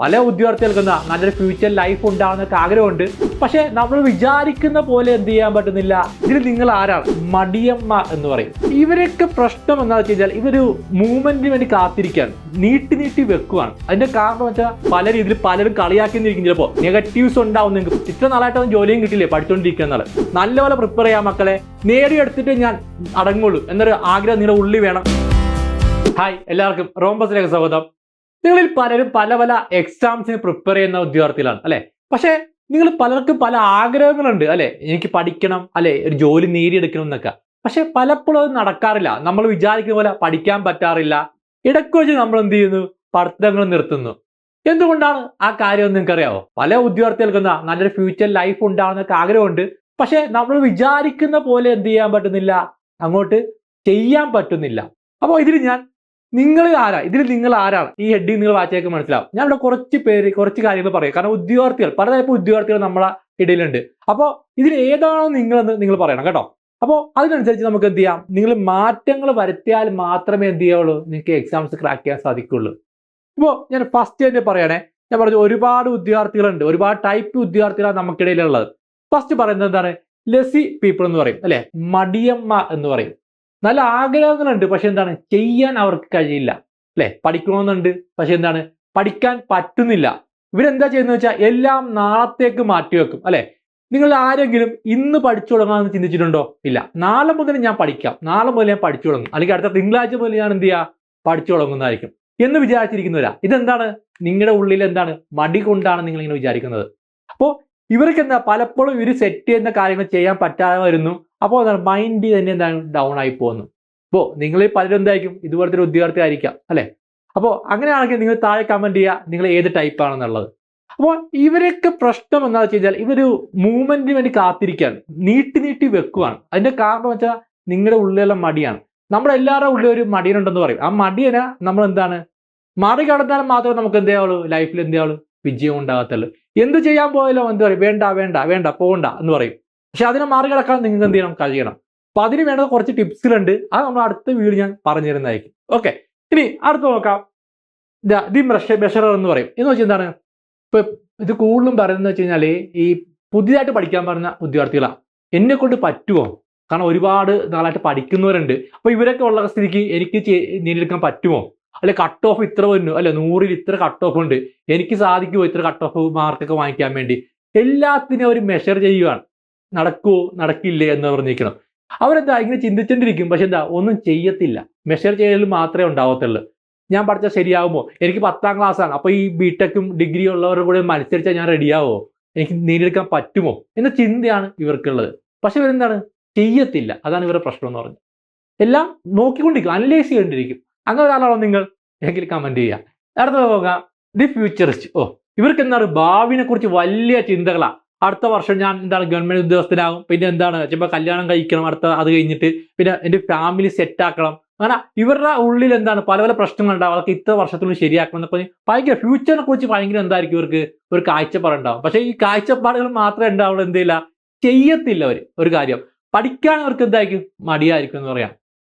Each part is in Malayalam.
പല ഉദ്യോഗാർത്ഥികൾക്കും എന്താ നല്ലൊരു ഫ്യൂച്ചർ ലൈഫ് ഉണ്ടാവുന്നൊക്കെ ആഗ്രഹമുണ്ട്. പക്ഷെ നമ്മൾ വിചാരിക്കുന്ന പോലെ എന്ത് ചെയ്യാൻ പറ്റുന്നില്ല. ഇതിൽ നിങ്ങൾ ആരാണ്? മടിയമ്മ എന്ന് പറയും. ഇവരൊക്കെ പ്രശ്നം എന്താ വെച്ച് കഴിഞ്ഞാൽ ഇവരൊരു മൂവ്മെന്റിന് വേണ്ടി കാത്തിരിക്കുകയാണ്. നീട്ടി നീട്ടി വെക്കുവാണ്. അതിന്റെ കാരണം വെച്ചാൽ പല രീതിയിൽ പലരും കളിയാക്കിന്നിരിക്കും ചിലപ്പോൾ നെഗറ്റീവ്സ് ഉണ്ടാവും നിങ്ങൾക്ക് ഇത്ര നാളായിട്ട് ജോലിയും കിട്ടില്ലേ പഠിച്ചുകൊണ്ടിരിക്കുന്ന നല്ലപോലെ പ്രിപ്പയർ ചെയ്യാൻ മക്കളെ. നേടിയെടുത്തിട്ട് ഞാൻ അടങ്ങുള്ളൂ. എന്നൊരു ആഗ്രഹം നിങ്ങളുടെ ഉള്ളിൽ വേണം. ഹായ് എല്ലാവർക്കും റോംബസിലേക്ക് സ്വാഗതം. നിങ്ങളിൽ പലരും പല പല എക്സാംസിന് പ്രിപ്പയർ ചെയ്യുന്ന ഉദ്യോഗാർത്ഥികളാണ് അല്ലെ? പക്ഷേ നിങ്ങൾ പലർക്കും പല ആഗ്രഹങ്ങളുണ്ട് അല്ലെ? എനിക്ക് പഠിക്കണം അല്ലെ? ഒരു ജോലി നേടിയെടുക്കണം എന്നൊക്കെ. പക്ഷെ പലപ്പോഴും അത് നടക്കാറില്ല. നമ്മൾ വിചാരിക്കുന്ന പോലെ പഠിക്കാൻ പറ്റാറില്ല. ഇടയ്ക്ക് വെച്ച് നമ്മൾ എന്ത് ചെയ്യുന്നു? പഠിത്തങ്ങൾ നിർത്തുന്നു. എന്തുകൊണ്ടാണ് ആ കാര്യം നിങ്ങൾക്ക് നിങ്ങൾക്കറിയാവോ? പല ഉദ്യോഗാർത്ഥികൾക്ക് എന്താ നല്ലൊരു ഫ്യൂച്ചർ ലൈഫ് ഉണ്ടാവുന്നൊക്കെ ആഗ്രഹമുണ്ട്. പക്ഷെ നമ്മൾ വിചാരിക്കുന്ന പോലെ എന്ത് ചെയ്യാൻ പറ്റുന്നില്ല? അങ്ങോട്ട് ചെയ്യാൻ പറ്റുന്നില്ല. അപ്പോൾ ഇതിൽ ഞാൻ നിങ്ങൾ ആരാ? ഇതിൽ നിങ്ങൾ ആരാണ്? ഈ ഹെഡിങ് നിങ്ങൾ വായിച്ചേക്ക് മനസ്സിലാവും. ഞാൻ ഇവിടെ കുറച്ച് പേര് കുറച്ച് കാര്യങ്ങൾ പറയാം. കാരണം ഉദ്യോഗാർത്ഥികൾ പലതരപ്പ് ഉദ്യോഗാർത്ഥികൾ നമ്മളെ ഇടയിലുണ്ട്. അപ്പോൾ ഇതിൽ ഏതാണോ നിങ്ങളെന്ന് നിങ്ങൾ പറയണം കേട്ടോ. അപ്പോൾ അതിനനുസരിച്ച് നമുക്ക് എന്ത് ചെയ്യാം? നിങ്ങൾ മാറ്റങ്ങൾ വരുത്തിയാൽ മാത്രമേ എന്ത് ചെയ്യുള്ളൂ നിങ്ങൾക്ക് എക്സാംസ് ക്രാക്ക് ചെയ്യാൻ സാധിക്കുള്ളൂ. ഇപ്പോൾ ഞാൻ ഫസ്റ്റ് തന്നെ പറയണേ ഞാൻ പറഞ്ഞു ഒരുപാട് ഉദ്യോഗാർത്ഥികളുണ്ട്. ഒരുപാട് ടൈപ്പ് ഉദ്യോഗാർത്ഥികളാണ് നമുക്കിടയിലുള്ളത്. ഫസ്റ്റ് പറയുന്നത് എന്താണ്? ലെസി പീപ്പിൾ എന്ന് പറയും അല്ലെ? മടിയമ്മ എന്ന് പറയും. നല്ല ആഗ്രഹങ്ങളുണ്ട് പക്ഷെ എന്താണ്? ചെയ്യാൻ അവർക്ക് കഴിയില്ല. അല്ലെ? പഠിക്കണമെന്നുണ്ട് പക്ഷെ എന്താണ്? പഠിക്കാൻ പറ്റുന്നില്ല. ഇവരെന്താ ചെയ്യുന്നത് വെച്ചാൽ എല്ലാം നാളത്തേക്ക് മാറ്റിവെക്കും അല്ലെ? നിങ്ങൾ ആരെങ്കിലും ഇന്ന് പഠിച്ചു തുടങ്ങാമെന്ന് ചിന്തിച്ചിട്ടുണ്ടോ? ഇല്ല. നാളെ മുതൽ ഞാൻ പഠിക്കാം. നാളെ മുതൽ ഞാൻ പഠിച്ചു തുടങ്ങും. അല്ലെങ്കിൽ അടുത്ത തിങ്കളാഴ്ച മുതൽ ഞാൻ എന്ത് ചെയ്യുക പഠിച്ചു തുടങ്ങുന്നതായിരിക്കും. എന്ന് വിചാരിച്ചിരിക്കുന്നവരാ. ഇതെന്താണ്? നിങ്ങളുടെ ഉള്ളിൽ എന്താണ്? മടി കൊണ്ടാണ് നിങ്ങൾ ഇങ്ങനെ വിചാരിക്കുന്നത്. അപ്പോൾ ഇവർക്ക് എന്താ? പലപ്പോഴും ഇവർ സെറ്റ് ചെയ്യുന്ന കാര്യങ്ങൾ ചെയ്യാൻ പറ്റാതെ വരുന്നു. അപ്പോൾ എന്താണ് മൈൻഡ് തന്നെ എന്താണ്? ഡൗൺ ആയി പോകുന്നു. അപ്പോൾ നിങ്ങളിൽ പലരും എന്തായിരിക്കും? ഇതുപോലത്തെ ഒരു ഉദ്യോഗാർത്ഥി ആയിരിക്കാം അല്ലെ? അപ്പോൾ അങ്ങനെയാണെങ്കിൽ നിങ്ങൾ താഴെ കമന്റ് ചെയ്യുക നിങ്ങൾ ഏത് ടൈപ്പ് ആണെന്നുള്ളത്. അപ്പോൾ ഇവരൊക്കെ പ്രശ്നം എന്താ വെച്ച് കഴിഞ്ഞാൽ ഇവർ മൂവ്മെന്റിന് വേണ്ടി കാത്തിരിക്കുകയാണ്. നീട്ടി നീട്ടി വെക്കുകയാണ് അതിന്റെ കാരണം വെച്ചാൽ നിങ്ങളുടെ ഉള്ളിലുള്ള മടിയാണ്. നമ്മുടെ എല്ലാവരുടെ ഉള്ളിൽ ഒരു മടിയനുണ്ടെന്ന് പറയും. ആ മടിയനെ നമ്മൾ എന്താണ്? മറികടന്നാൽ മാത്രമേ നമുക്ക് എന്ത് ചെയ്യാവുള്ളൂ? ലൈഫിൽ എന്ത് ചെയ്യാവുള്ളൂ? വിജയം ഉണ്ടാകത്തുള്ളൂ. എന്ത് ചെയ്യാൻ പോയാലോ എന്ത് പറയും? വേണ്ട വേണ്ട വേണ്ട പോകണ്ട എന്ന് പറയും. പക്ഷെ അതിനെ മറികടക്കാൻ നിങ്ങൾക്ക് എന്ത് ചെയ്യണം? കഴിയണം. അപ്പൊ അതിന് വേണ്ട കുറച്ച് ടിപ്സുകളുണ്ട് അത് നമ്മൾ അടുത്ത വീഡിയോ ഞാൻ പറഞ്ഞു തരുന്നതായിരിക്കും. ഓക്കെ. ഇനി അടുത്ത് നോക്കാം. ദാ ബെഷറർ എന്ന് പറയും. എന്ന് വെച്ചാൽ എന്താണ്? ഇപ്പൊ ഇത് കൂടുതലും പറയുന്നത് വെച്ച് കഴിഞ്ഞാൽ ഈ പുതിയതായിട്ട് പഠിക്കാൻ പറഞ്ഞ വിദ്യാർത്ഥികളാണ് എന്നെ കൊണ്ട് പറ്റുമോ കാരണം ഒരുപാട് നാളായിട്ട് പഠിക്കുന്നവരുണ്ട്. അപ്പൊ ഇവരൊക്കെ ഉള്ള സ്ഥിതിക്ക് എനിക്ക് നേടിയെടുക്കാൻ പറ്റുമോ അല്ലെ കട്ട് ഓഫ് ഇത്ര വരുന്നു. അല്ലെ നൂറിൽ ഇത്ര കട്ട് ഓഫ് ഉണ്ട്. എനിക്ക് സാധിക്കുമോ ഇത്ര കട്ട് ഓഫ് മാർക്കൊക്കെ വാങ്ങിക്കാൻ വേണ്ടി? എല്ലാത്തിനും അവർ മെഷർ ചെയ്യുകയാണ് നടക്കുമോ നടക്കില്ലേ എന്ന് പറഞ്ഞിരിക്കണം. അവരെന്താ ഇങ്ങനെ ചിന്തിച്ചുകൊണ്ടിരിക്കും പക്ഷെ എന്താ ഒന്നും ചെയ്യത്തില്ല. മെഷർ ചെയ്യലിൽ മാത്രമേ ഉണ്ടാവത്തുള്ളൂ. ഞാൻ പഠിച്ചാൽ ശരിയാകുമോ എനിക്ക് പത്താം ക്ലാസ് ആണ്. അപ്പൊ ഈ ബിടെക്കും ഡിഗ്രി ഉള്ളവരുടെ കൂടെ മത്സരിച്ചാൽ ഞാൻ റെഡിയാവോ എനിക്ക് നേടിയെടുക്കാൻ പറ്റുമോ? എന്ന ചിന്തയാണ് ഇവർക്കുള്ളത്. പക്ഷെ ഇവരെന്താണ്? ചെയ്യത്തില്ല. അതാണ് ഇവരുടെ പ്രശ്നം എന്ന് പറഞ്ഞത് എല്ലാം നോക്കിക്കൊണ്ടിരിക്കും. അനലൈസ് ചെയ്തുകൊണ്ടിരിക്കും. അങ്ങനെ ഒരാളാണോ നിങ്ങൾ? എങ്കിൽ കമന്റ് ചെയ്യുക. അടുത്ത പോകാം ദി ഫ്യൂച്ചറിസ്റ്റ് ഓ ഇവർക്ക് എന്താണ് ഭാവിനെ കുറിച്ച് വലിയ ചിന്തകളാ. അടുത്ത വർഷം ഞാൻ എന്താണ് ഗവൺമെന്റ് ഉദ്യോഗസ്ഥനാകും. പിന്നെ എന്താണ്? ചിലപ്പോൾ കല്യാണം കഴിക്കണം അടുത്ത അത് കഴിഞ്ഞിട്ട്. പിന്നെ എന്റെ ഫാമിലി സെറ്റ് ആക്കണം. അങ്ങനെ ഇവരുടെ ഉള്ളിൽ എന്താണ്? പല പല പ്രശ്നങ്ങളുണ്ടാവും അവർക്ക് ഇത്ര വർഷത്തിനുള്ളിൽ ശരിയാക്കണം എന്നൊക്കെ ഭയങ്കര ഫ്യൂച്ചറിനെ കുറിച്ച് ഭയങ്കര എന്തായിരിക്കും ഇവർക്ക്? ഒരു കാഴ്ചപ്പാടുണ്ടാവും പക്ഷേ ഈ കാഴ്ചപ്പാടുകൾ മാത്രമേ ഉണ്ടാവുള്ളൂ. എന്തില്ല ചെയ്യത്തില്ല അവർ ഒരു കാര്യം. പഠിക്കാൻ അവർക്ക് എന്തായിരിക്കും? മടിയായിരിക്കും എന്ന് പറയാം.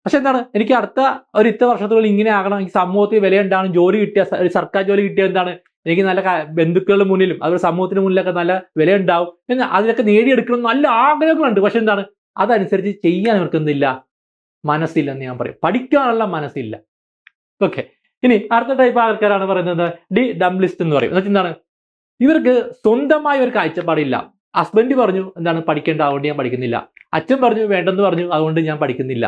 പക്ഷെ എന്താണ്? എനിക്ക് അടുത്ത ഒരു ഇത്ര വർഷത്തിനുള്ളിൽ ഇങ്ങനെ ആകണം. എനിക്ക് സമൂഹത്തിൽ വില ഉണ്ടാവണം ജോലി കിട്ടിയ സർക്കാർ ജോലി കിട്ടിയ എന്താണ്? എനിക്ക് നല്ല ബന്ധുക്കളുടെ മുന്നിലും അതുപോലെ സമൂഹത്തിന് മുന്നിലൊക്കെ നല്ല വില ഉണ്ടാവും എന്ന് അതിലൊക്കെ നേടിയെടുക്കണം നല്ല ആഗ്രഹങ്ങളുണ്ട് പക്ഷെ എന്താണ്? അതനുസരിച്ച് ചെയ്യാൻ ഇവർക്ക് എന്തില്ല? മനസ്സില്ലെന്ന് ഞാൻ പറയും. പഠിക്കാനുള്ള മനസ്സില്ല. ഓക്കെ ഇനി അടുത്ത ടൈപ്പ് ആൾക്കാരാണ് പറയുന്നത് ഡി ഡംലിസ്റ്റ് എന്ന് പറയും. എന്താണ്? ഇവർക്ക് സ്വന്തമായ ഒരു കാഴ്ചപ്പാടില്ല. ഹസ്ബൻഡ് പറഞ്ഞു എന്താണ്? പഠിക്കേണ്ട അതുകൊണ്ട് ഞാൻ പഠിക്കുന്നില്ല. അച്ഛൻ പറഞ്ഞു വേണ്ടെന്ന് പറഞ്ഞു അതുകൊണ്ട് ഞാൻ പഠിക്കുന്നില്ല.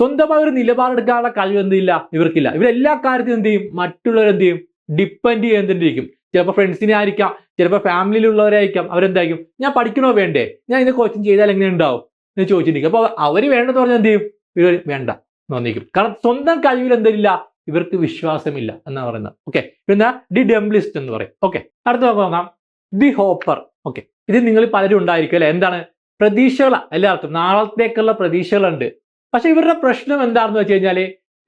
സ്വന്തമായ ഒരു നിലപാടെടുക്കാനുള്ള കഴിവ് എന്തില്ല? ഇവർക്കില്ല. ഇവരെല്ലാ കാര്യത്തിലും എന്ത് ചെയ്യും? മറ്റുള്ളവരെന്ത് ചെയ്യും? ഡിപ്പെൻഡ് ചെയ്യുന്നതിരിക്കും ചിലപ്പോൾ ഫ്രണ്ട്സിനെ ആയിരിക്കാം ചിലപ്പോൾ ഫാമിലിയിലുള്ളവരായിരിക്കാം അവരെന്തായിരിക്കും? ഞാൻ പഠിക്കണോ വേണ്ടേ? ഞാൻ ഇത് കോച്ചിങ് ചെയ്താൽ എങ്ങനെ ഉണ്ടാവും? എന്ന് ചോദിച്ചിരിക്കും. അപ്പോൾ അവർ വേണ്ടെന്ന് പറഞ്ഞാൽ എന്ത് ചെയ്യും? ഇവർ വേണ്ട എന്ന് കാരണം സ്വന്തം കഴിവിൽ എന്തില്ല ഇവർക്ക് വിശ്വാസമില്ല എന്നാണ് പറയുന്നത്. ഓക്കെ പിന്നെ ഡി ഡെംബ്ലിസ്റ്റ് എന്ന് പറയും. ഓക്കെ അടുത്ത നോക്കാം ദി ഹോപ്പർ ഓക്കെ ഇത് നിങ്ങൾ പലരും ഉണ്ടായിരിക്കും അല്ലെ? എന്താണ്? പ്രതീക്ഷകളാണ് എല്ലാവർക്കും നാളത്തേക്കുള്ള പ്രതീക്ഷകളുണ്ട്. പക്ഷെ ഇവരുടെ പ്രശ്നം എന്താണെന്ന് വെച്ച് കഴിഞ്ഞാൽ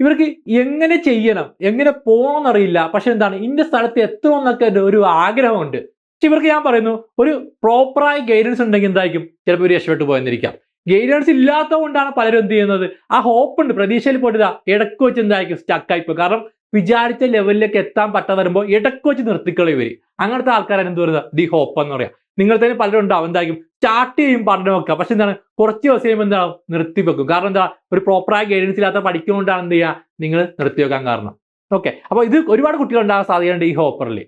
ഇവർക്ക് എങ്ങനെ ചെയ്യണം? എങ്ങനെ പോകണമെന്നറിയില്ല പക്ഷെ എന്താണ്? ഇന്ന സ്ഥലത്ത് എത്തണമെന്നൊക്കെ ഒരു ആഗ്രഹമുണ്ട്. പക്ഷെ ഇവർക്ക് ഞാൻ പറയുന്നു ഒരു പ്രോപ്പറായ ഗൈഡൻസ് ഉണ്ടെങ്കിൽ എന്തായിരിക്കും? ചിലപ്പോൾ ഒരു രക്ഷപ്പെട്ടു പോയെന്നിരിക്കാം. ഗൈഡൻസ് ഇല്ലാത്തതുകൊണ്ടാണ് പലരും എന്ത് ചെയ്യുന്നത്? ആ ഹോപ്പ് ഉണ്ട്. പ്രതീക്ഷയിൽ പോയിട്ട് ഇടയ്ക്ക് വെച്ച് എന്തായിരിക്കും? സ്റ്റക്കായിപ്പോ കാരണം വിചാരിച്ച ലെവലിലേക്ക് എത്താൻ പറ്റാതെ വരുമ്പോൾ ഇടയ്ക്ക് വെച്ച് നിർത്തിക്കളി ഇവർ. അങ്ങനത്തെ ആൾക്കാരാണ് എന്ത് പറയുന്നത് ദി ഹോപ്പ് എന്ന് പറയാം. നിങ്ങൾ തന്നെ പലരും ഉണ്ടാവും. എന്തായിരിക്കും സ്റ്റാർട്ട് ചെയ്യും പഠനം വെക്കുക. പക്ഷെ എന്താണ്? കുറച്ച് ദിവസം കഴിയുമ്പോൾ എന്താവും നിർത്തി വെക്കും. കാരണം എന്താ? ഒരു പ്രോപ്പറായ ഗൈഡൻസ് ഇല്ലാത്ത പഠിക്കുന്നതുകൊണ്ടാണ് എന്ത് ചെയ്യുക? നിങ്ങൾ നിർത്തി വെക്കാൻ കാരണം. ഓക്കെ അപ്പോൾ ഇത് ഒരുപാട് കുട്ടികൾ ഉണ്ടാകാൻ സാധ്യതയുണ്ട് ഈ ഹോപ്പറിൽ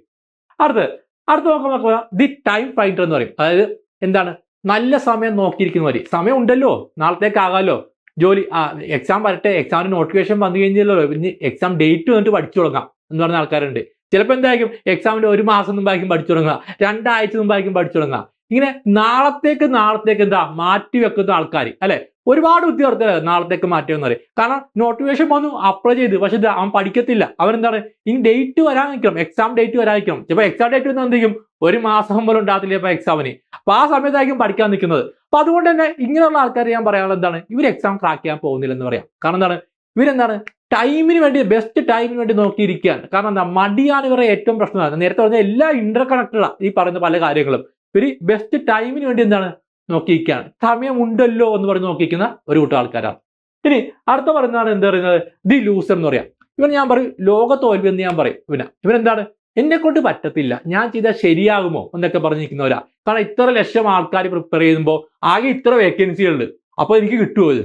അടുത്ത് അടുത്ത് നോക്കുമ്പോൾ ദി ടൈം ഫൈൻഡർ എന്ന് പറയും. അതായത് എന്താണ്? നല്ല സമയം നോക്കിയിരിക്കുന്നവർ സമയം ഉണ്ടല്ലോ. നാളത്തേക്കാകാമല്ലോ ജോലി ആ എക്സാം വരട്ടെ എക്സാമിന് നോട്ടിഫിക്കേഷൻ വന്നു കഴിഞ്ഞല്ലോ ഇനി എക്സാം ഡേറ്റ് വന്നിട്ട് പഠിച്ചു തുടങ്ങാം എന്ന് പറഞ്ഞ ആൾക്കാരുണ്ട്. ചിലപ്പോൾ എന്തായിരിക്കും? എക്സാമിന്റെ ഒരു മാസം മുമ്പായിരിക്കും പഠിച്ചു തുടങ്ങുക. രണ്ടാഴ്ച മുമ്പായിരിക്കും പഠിച്ചു തുടങ്ങുക. ഇങ്ങനെ നാളത്തേക്ക് നാളത്തേക്ക് എന്താ? മാറ്റി വെക്കുന്ന ആൾക്കാർ അല്ലെ? ഒരുപാട് ഉദ്യോഗസ്ഥർ നാളത്തേക്ക് മാറ്റി പറയും. കാരണം നോട്ടിഫിക്കേഷൻ വന്നു അപ്ലൈ ചെയ്ത്. പക്ഷെ അവൻ പഠിക്കത്തില്ല. അവൻ എന്താണ് ഇനി ഡേറ്റ് വരാൻ നിൽക്കണം. എക്സാം ഡേറ്റ് വരാൻ നിൽക്കണം. ചിലപ്പോൾ എക്സാം ഡേറ്റ് വന്നാൽ എന്ത് ഒരു മാസം പോലും ഉണ്ടാകത്തില്ല ഇപ്പൊ എക്സാമിന് അപ്പൊ ആ സമയത്തായിരിക്കും പഠിക്കാൻ നിൽക്കുന്നത്. അപ്പൊ അതുകൊണ്ട് തന്നെ ഇങ്ങനെയുള്ള ആൾക്കാർ ഞാൻ പറയാനുള്ളത് എന്താണ്? ഇവർ എക്സാം ക്രാക്ക് ചെയ്യാൻ പോകുന്നില്ലെന്ന് പറയാം. കാരണം എന്താണ്? ഇവരെന്താണ്? ടൈമിന് വേണ്ടി ബെസ്റ്റ് ടൈമിന് വേണ്ടി നോക്കിയിരിക്കുകയാണ്. കാരണം എന്താ? മടിയാണ് ഇവരുടെ ഏറ്റവും പ്രശ്നമാണ് നേരത്തെ പറഞ്ഞ എല്ലാ ഇന്റർ കണക്റ്റഡാണ് ഈ പറയുന്ന പല കാര്യങ്ങളും. ഇവർ ബെസ്റ്റ് ടൈമിന് വേണ്ടി എന്താണ്? നോക്കിയിരിക്കുകയാണ്. സമയം ഉണ്ടല്ലോ എന്ന് പറഞ്ഞ് നോക്കിയിരിക്കുന്ന ഒരു കൂട്ടം ആൾക്കാരാണ്. ഇനി അടുത്ത പറയുന്നതാണ് എന്താ പറയുന്നത്? ദി ലൂസർ എന്ന് പറയാം. ഇവൻ ഞാൻ പറയും ലോക തോൽവി എന്ന് ഞാൻ പറയും. ഇവന. ഇവനെന്താണ് എന്നെ കൊണ്ട് പറ്റത്തില്ല. ഞാൻ ചെയ്താൽ ശരിയാകുമോ? എന്നൊക്കെ പറഞ്ഞിരിക്കുന്നവരാ. കാരണം ഇത്ര ലക്ഷം ആൾക്കാർ പ്രിപ്പയർ ചെയ്യുമ്പോൾ ആകെ ഇത്ര വേക്കൻസികളുണ്ട് അപ്പോൾ എനിക്ക് കിട്ടുമോ ഇത്?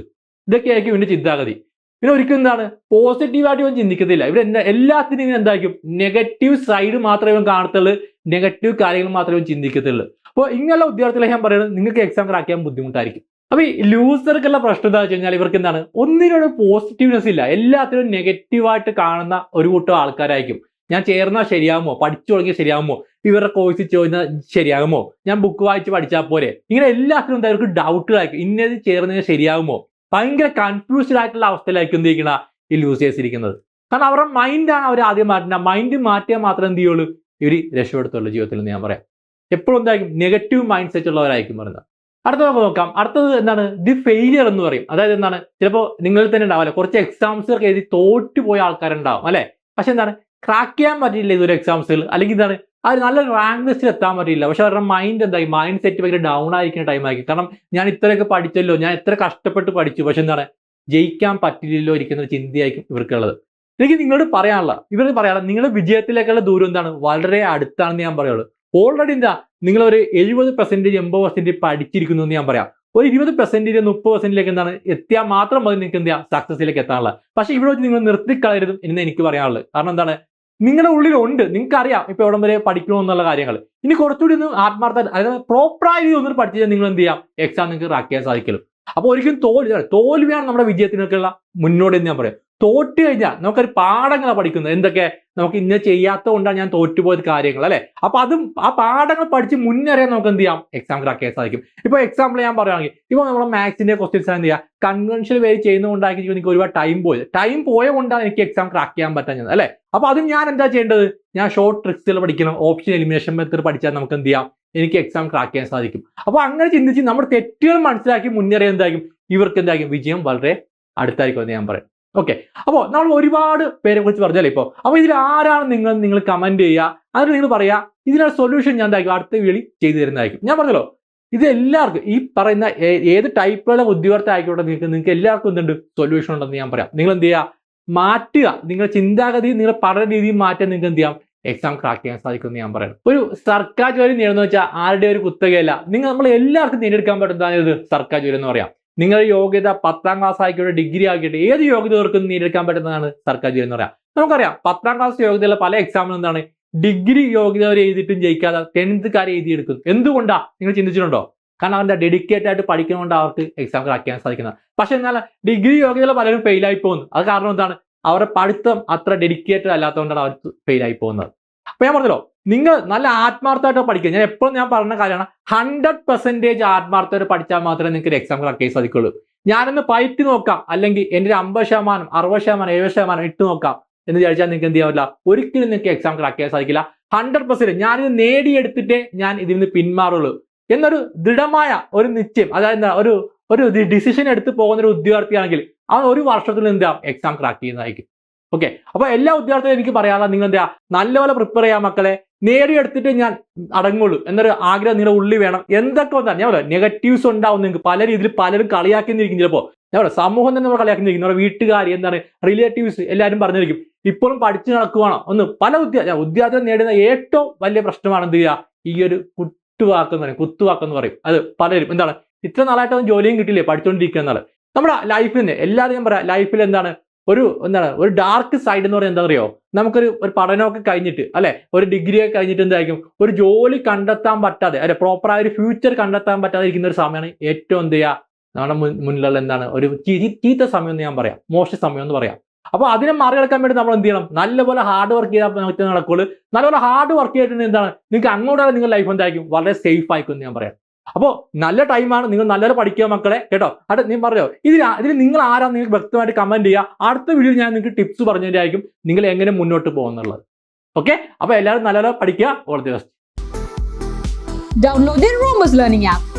ഇതൊക്കെയായിരിക്കും ഇവന്റെ ചിന്താഗതി. പിന്നെ ഒരിക്കലും എന്താണ്? പോസിറ്റീവായിട്ട് ഇവൻ ചിന്തിക്കത്തില്ല. ഇവൻ എന്താ എല്ലാത്തിനും ഇവൻ എന്തായിരിക്കും? നെഗറ്റീവ് സൈഡ് മാത്രമേ ഇവൻ കാണത്തുള്ളൂ. നെഗറ്റീവ് കാര്യങ്ങൾ മാത്രമേ ചിന്തിക്കത്തുള്ളൂ. അപ്പോൾ ഇങ്ങനെയുള്ള ഉദ്യോഗാർത്ഥികളെ ഞാൻ പറയുന്നത് നിങ്ങൾക്ക് എക്സാം ക്രാക്ക് ചെയ്യാൻ ബുദ്ധിമുട്ടായിരിക്കും. അപ്പൊ ഈ ലൂസർക്കുള്ള പ്രശ്നം എന്താ വെച്ച് കഴിഞ്ഞാൽ ഇവർക്ക് എന്താണ്? ഒന്നിനോട് പോസിറ്റീവ്നെസ് ഇല്ല. എല്ലാത്തിനും നെഗറ്റീവായിട്ട് കാണുന്ന ഒരു കൂട്ടം ആൾക്കാരായിരിക്കും. ഞാൻ ചേർന്നാൽ ശരിയാകുമോ പഠിച്ചു തുടങ്ങിയാൽ ശരിയാകുമോ ഇവരുടെ കോഴ്സ് ചോദിച്ചാൽ ശരിയാകുമോ? ഞാൻ ബുക്ക് വായിച്ച് പഠിച്ചാൽ പോരെ? ഇങ്ങനെ എല്ലാത്തിനും എന്താ ഇവർക്ക് ഡൗട്ടുകളായിരിക്കും ഇന്നത് ചേർന്നത് ശരിയാകുമോ? ഭയങ്കര കൺഫ്യൂസ്ഡ് ആയിട്ടുള്ള അവസ്ഥയിലായിരിക്കും എന്ത് ഈ ലൂസേഴ്സ് ഇരിക്കുന്നത്. കാരണം അവരുടെ മൈൻഡാണ് അവർ ആദ്യം മാറ്റുന്നത് മൈൻഡ് മാറ്റിയാൽ മാത്രമേ എന്ത് ചെയ്യുള്ളൂ? ഇവർ രക്ഷപ്പെടുത്തുള്ളൂ ജീവിതത്തിൽ ഞാൻ പറയാം. എപ്പോഴും എന്തായിരിക്കും നെഗറ്റീവ് മൈൻഡ് സെറ്റ് ഉള്ളവരായിരിക്കും പറയുന്നത്. അടുത്ത നമുക്ക് നോക്കാം. അടുത്തത് എന്താണ്? ദി ഫെയിലിയർ എന്ന് പറയും. അതായത് എന്താണ്? ചിലപ്പോൾ നിങ്ങൾ തന്നെ ഉണ്ടാവില്ല. കുറച്ച് എക്സാംസ് ഒക്കെ എഴുതി തോറ്റു പോയ ആൾക്കാരുണ്ടാവും അല്ലെ? പക്ഷെ എന്താണ്? ക്രാക്ക് ചെയ്യാൻ പറ്റിയില്ല ഇതൊരു എക്സാംസിൽ അല്ലെങ്കിൽ എന്താണ്? ഒരു നല്ല റാങ്ക് ലിസ്റ്റിൽ എത്താൻ പറ്റിയില്ല പക്ഷെ അവരുടെ മൈൻഡ് എന്തായി? മൈൻഡ് സെറ്റ് ഭയങ്കര ഡൗൺ ആയിരിക്കുന്ന ടൈം ആയി കാരണം ഞാൻ ഇത്രയൊക്കെ പഠിച്ചല്ലോ. ഞാൻ എത്ര കഷ്ടപ്പെട്ട് പഠിച്ചു. പക്ഷെ എന്താണ്? ജയിക്കാൻ പറ്റില്ലല്ലോ ഇരിക്കുന്ന ചിന്തയായിരിക്കും ഇവർക്കുള്ളത്. എനിക്ക് നിങ്ങളോട് പറയാനുള്ള ഇവർ പറയാനുള്ള നിങ്ങളുടെ വിജയത്തിലേക്കുള്ള ദൂരം എന്താണ്? വളരെ അടുത്താണെന്ന് ഞാൻ പറയുള്ളൂ. ഓൾറെഡി എന്താ? നിങ്ങൾ ഒരു എഴുപത് പെർസെന്റേജ് എൺപത് പെർസെന്റേജ് പഠിച്ചിരിക്കുന്നു എന്ന് ഞാൻ പറയാം. ഒരു ഇരുപത് പെർസെന്റേജ് മുപ്പത് പെർസെന്റിലേക്ക് എന്താണ്? എത്തിയാൽ മാത്രം മതി നിങ്ങൾക്ക് എന്താ സക്സസിലേക്ക് എത്താനുള്ള പക്ഷേ ഇവിടെ വെച്ച് നിങ്ങൾ നിർത്തിക്കളയരുതും എന്ന് എനിക്ക് പറയാനുള്ളത്. കാരണം എന്താണ്? നിങ്ങളുടെ ഉള്ളിലുണ്ട്. നിങ്ങൾക്ക് അറിയാം ഇപ്പൊ എവിടം വരെ പഠിക്കണമെന്നുള്ള കാര്യങ്ങൾ. ഇനി കുറച്ചുകൂടി ഒന്ന് ആത്മാർത്ഥ അതായത് പ്രോപ്പറായി ഒന്ന് പഠിച്ചാൽ നിങ്ങൾ എന്ത് ചെയ്യാം? എക്സാം നിങ്ങൾക്ക് റാക്ക് ചെയ്യാൻ സാധിക്കലും അപ്പൊ ഒരിക്കലും തോൽവി തോൽവിയാണ് നമ്മുടെ വിജയത്തിനൊക്കെയുള്ള മുന്നോടി എന്ന് ഞാൻ പറയാം. തോറ്റ് കഴിഞ്ഞാൽ നമുക്കൊരു പാഠങ്ങൾ പഠിക്കുന്നത്. എന്തൊക്കെ? നമുക്ക് ഇന്ന ചെയ്യാത്ത കൊണ്ടാണ് ഞാൻ തോറ്റുപോയത് കാര്യങ്ങൾ അല്ലെ? അപ്പൊ അതും ആ പാഠങ്ങൾ പഠിച്ച് മുന്നറിയാൻ നമുക്ക് എന്ത് ചെയ്യാം? എക്സാം ക്രാക്ക് ചെയ്യാൻ സാധിക്കും. ഇപ്പൊ എക്സാമ്പിൾ ഞാൻ പറയുകയാണെങ്കിൽ ഇപ്പൊ നമ്മൾ മാത്സിന്റെ ക്വസ്റ്റ്യൻസ് എന്ത് ചെയ്യുക കൺവെൻഷൻ വേ ചെയ്യുന്നതുകൊണ്ടായിരിക്കും എനിക്ക് ഒരുപാട് ടൈം പോയത്. ടൈം പോയ കൊണ്ടാണ് എനിക്ക് എക്സാം ക്രാക്ക് ചെയ്യാൻ പറ്റാഞ്ഞത് അല്ലെ? അപ്പൊ അത് ഞാൻ എന്താ ചെയ്യേണ്ടത്? ഞാൻ ഷോർട്ട് ട്രിക്സുകൾ പഠിക്കണം. ഓപ്ഷൻ എലിമിനേഷൻ മെത്തേഡ് പഠിച്ചാൽ നമുക്ക് എന്ത് ചെയ്യാം? എനിക്ക് എക്സാം ക്രാക്ക് ചെയ്യാൻ സാധിക്കും. അപ്പൊ അങ്ങനെ ചിന്തിച്ച് നമ്മുടെ തെറ്റുകൾ മനസ്സിലാക്കി മുന്നേറിയ എന്തായിരിക്കും? ഇവർക്ക് എന്തായിരിക്കും? വിജയം വളരെ അടുത്തായിരിക്കും എന്ന് ഞാൻ പറയും. ഓക്കെ അപ്പോൾ നമ്മൾ ഒരുപാട് പേരെ കുറിച്ച് പറഞ്ഞാലേ ഇപ്പോ? അപ്പോൾ ഇതിൽ ആരാണ് നിങ്ങൾ നിങ്ങൾ കമന്റ് ചെയ്യുക. അതിന് നിങ്ങൾ പറയുക ഇതിനൊരു സൊല്യൂഷൻ ഞാൻ എന്തായിരിക്കും? അടുത്ത വീളി ചെയ്തു തരുന്നതായിരിക്കും. ഞാൻ പറഞ്ഞല്ലോ ഇത് എല്ലാവർക്കും ഈ പറയുന്ന ഏത് ടൈപ്പുള്ള ഉദ്യോഗസ്ഥ ആയിക്കോട്ടെ നിങ്ങൾക്ക് നിങ്ങൾക്ക് എല്ലാവർക്കും എന്തുണ്ട്? സൊല്യൂഷൻ ഉണ്ടെന്ന് ഞാൻ പറയാം. നിങ്ങൾ എന്ത് ചെയ്യുക മാറ്റുക. നിങ്ങളുടെ ചിന്താഗതി നിങ്ങളുടെ പഠന രീതിയും മാറ്റാൻ നിങ്ങൾക്ക് എന്ത് ചെയ്യാം? എക്സാം ക്രാക്ക് ചെയ്യാൻ സാധിക്കുമെന്ന് ഞാൻ പറയാം ഒരു സർക്കാർ ജോലി നേടുന്ന വെച്ചാൽ ആരുടെ ഒരു കുത്തകയല്ല. നിങ്ങൾ നമ്മൾ എല്ലാവർക്കും നേടിയെടുക്കാൻ പറ്റുന്നതാണ് സർക്കാർ ജോലി എന്ന് പറയാം. നിങ്ങളുടെ യോഗ്യത പത്താം ക്ലാസ് ആയിക്കോട്ടെ ഡിഗ്രി ആക്കിയിട്ട് ഏത് യോഗ്യതകൾക്കും നേടിയെടുക്കാൻ പറ്റുന്നതാണ് സർക്കാർ ജോലി എന്ന് പറയാം. നമുക്കറിയാം പത്താം ക്ലാസ് യോഗ്യതയുള്ള പല എക്സാമിനും എന്താണ്? ഡിഗ്രി യോഗ്യത അവർ എഴുതിയിട്ടും ജയിക്കാതെ ടെൻത്തുകാരെ എഴുതിയെടുക്കും? എന്തുകൊണ്ടാ? നിങ്ങൾ ചിന്തിച്ചിട്ടുണ്ടോ? കാരണം അവരുടെ ഡെഡിക്കേറ്റ് ആയിട്ട് പഠിക്കുന്നതുകൊണ്ട് അവർക്ക് എക്സാം ചെയ്യാൻ സാധിക്കുന്നത്. പക്ഷെ എന്നാൽ ഡിഗ്രി യോഗ്യതയിൽ പലരും ഫെയിലായി പോകുന്നു. അത് കാരണം എന്താണ്? അവരുടെ പഠിത്തം അത്ര ഡെഡിക്കേറ്റഡ് അല്ലാത്തതുകൊണ്ടാണ് അവർ ഫെയിലായി പോകുന്നത്. അപ്പൊ ഞാൻ പറഞ്ഞല്ലോ നിങ്ങൾ നല്ല ആത്മാർത്ഥമായിട്ട് പഠിക്കുക. ഞാൻ എപ്പോഴും ഞാൻ പറഞ്ഞ കാര്യമാണ് ഹൺഡ്രഡ് പെർസെന്റേജ് ആത്മാർത്ഥമായിട്ട് പഠിച്ചാൽ മാത്രമേ നിങ്ങൾക്ക് എക്സാം ക്രാക്ക് ചെയ്യാൻ സാധിക്കുള്ളൂ ഞാനൊന്ന് പയറ്റി നോക്കാം അല്ലെങ്കിൽ എന്റെ ഒരു അമ്പത് ശതമാനം അറുപത് ശതമാനം എഴുപത് ശതമാനം ഇട്ട് നോക്കാം എന്ന് വിചാരിച്ചാൽ നിങ്ങൾക്ക് എന്ത് ചെയ്യാൻ ഒരിക്കലും നിങ്ങൾക്ക് എക്സാം ക്രാക്ക് ചെയ്യാൻ സാധിക്കില്ല. ഹൺഡ്രഡ് പെർസെന്റ് ഞാനിത് നേടിയെടുത്തിട്ടേ ഞാൻ ഇതിൽ നിന്ന് പിന്മാറുള്ളൂ. എന്നൊരു ദൃഢമായ ഒരു നിശ്ചയം അതായത് എന്താ ഒരു ഒരു ഡിസിഷൻ എടുത്ത് പോകുന്ന ഒരു ഉദ്യോഗാർത്ഥിയാണെങ്കിൽ അവൻ ഒരു വർഷത്തിൽ എന്താ എക്സാം ക്രാക്ക് ചെയ്യുന്നതായിരിക്കും. ഓക്കെ അപ്പൊ എല്ലാ വിദ്യാർത്ഥികളും എനിക്ക് പറയാനുള്ള നിങ്ങൾ എന്താ നല്ലപോലെ പ്രിപ്പയർ ചെയ്യാൻ മക്കളെ. നേടിയെടുത്തിട്ട് ഞാൻ അടങ്ങുള്ളൂ. എന്നൊരു ആഗ്രഹം നിങ്ങളുടെ ഉള്ളിൽ വേണം. എന്തൊക്കെ വന്നാൽ ഞാൻ പറയാം. നെഗറ്റീവ്സ് ഉണ്ടാവും നിങ്ങൾക്ക്. പല രീതിയിൽ പലരും കളിയാക്കിന്നിരിക്കും ചിലപ്പോൾ ഞാൻ പറയാം. സമൂഹം തന്നെ നമ്മൾ കളിയാക്കിന്നിരിക്കും. നമ്മുടെ വീട്ടുകാർ എന്താണ് റിലേറ്റീവ്സ് എല്ലാവരും പറഞ്ഞിരിക്കും. ഇപ്പോഴും പഠിച്ചു നടക്കുവാണോ? ഒന്ന് പല വിദ്യാർത്ഥി വിദ്യാർത്ഥികൾ നേടുന്ന ഏറ്റവും വലിയ പ്രശ്നമാണ് എന്ത് ചെയ്യുക? ഈ ഒരു കുട്ടുവാക്കെന്ന് പറയും. കുത്തുവാക്കെന്ന് പറയും. അത് പലരും എന്താണ്? ഇത്ര നാളായിട്ടൊന്നും ജോലിയും കിട്ടില്ലേ പഠിച്ചുകൊണ്ടിരിക്കുക എന്നാണ്. നമ്മുടെ ലൈഫിൽ തന്നെ എല്ലാവരും ഞാൻ പറയാം. ലൈഫിൽ എന്താണ്? ഒരു എന്താണ് ഒരു ഡാർക്ക് സൈഡ് എന്ന് പറയുന്നത് എന്താ അറിയോ നമുക്കൊരു ഒരു പഠനമൊക്കെ കഴിഞ്ഞിട്ട് അല്ലെ? ഒരു ഡിഗ്രി ഒക്കെ കഴിഞ്ഞിട്ട് എന്തായിരിക്കും? ഒരു ജോലി കണ്ടെത്താൻ പറ്റാതെ അല്ലെ? പ്രോപ്പറായ ഒരു ഫ്യൂച്ചർ കണ്ടെത്താൻ പറ്റാതെ ഇരിക്കുന്ന ഒരു സമയമാണ് ഏറ്റവും എന്ത് ചെയ്യുക? നമ്മുടെ മുന്നിലുള്ള എന്താണ് ഒരു ചീത്ത സമയം എന്ന് ഞാൻ പറയാം. മോശ സമയം എന്ന് പറയാം. അപ്പൊ അതിനെ മറികടക്കാൻ വേണ്ടി നമ്മൾ എന്ത് ചെയ്യണം? നല്ലപോലെ ഹാർഡ് വർക്ക് ചെയ്താൽ നടക്കുള്ളൂ നല്ലപോലെ ഹാർഡ് വർക്ക് ചെയ്തിട്ടുണ്ടെങ്കിൽ എന്താണ്? നിങ്ങൾക്ക് അങ്ങോട്ടാണ് നിങ്ങളുടെ ലൈഫ് എന്തായിരിക്കും? വളരെ സേഫ് ആയിരിക്കും എന്ന് ഞാൻ പറയാം. അപ്പോൾ നല്ല ടൈമാണ് നിങ്ങൾ നല്ലപോലെ പഠിക്കുക മക്കളെ കേട്ടോ? അടുത്ത നീ പറഞ്ഞോ ഇതിൽ ഇതിൽ നിങ്ങൾ ആരാ നിങ്ങൾക്ക് വ്യക്തമായിട്ട് കമന്റ് ചെയ്യുക? അടുത്ത വീഡിയോ ഞാൻ നിങ്ങൾക്ക് ടിപ്സ് പറഞ്ഞതിനായിരിക്കും നിങ്ങൾ എങ്ങനെ മുന്നോട്ട് പോകുന്നുള്ളത്. ഓക്കെ അപ്പോൾ എല്ലാവരും നല്ലപോലെ പഠിക്കുക. All the best download Learning app.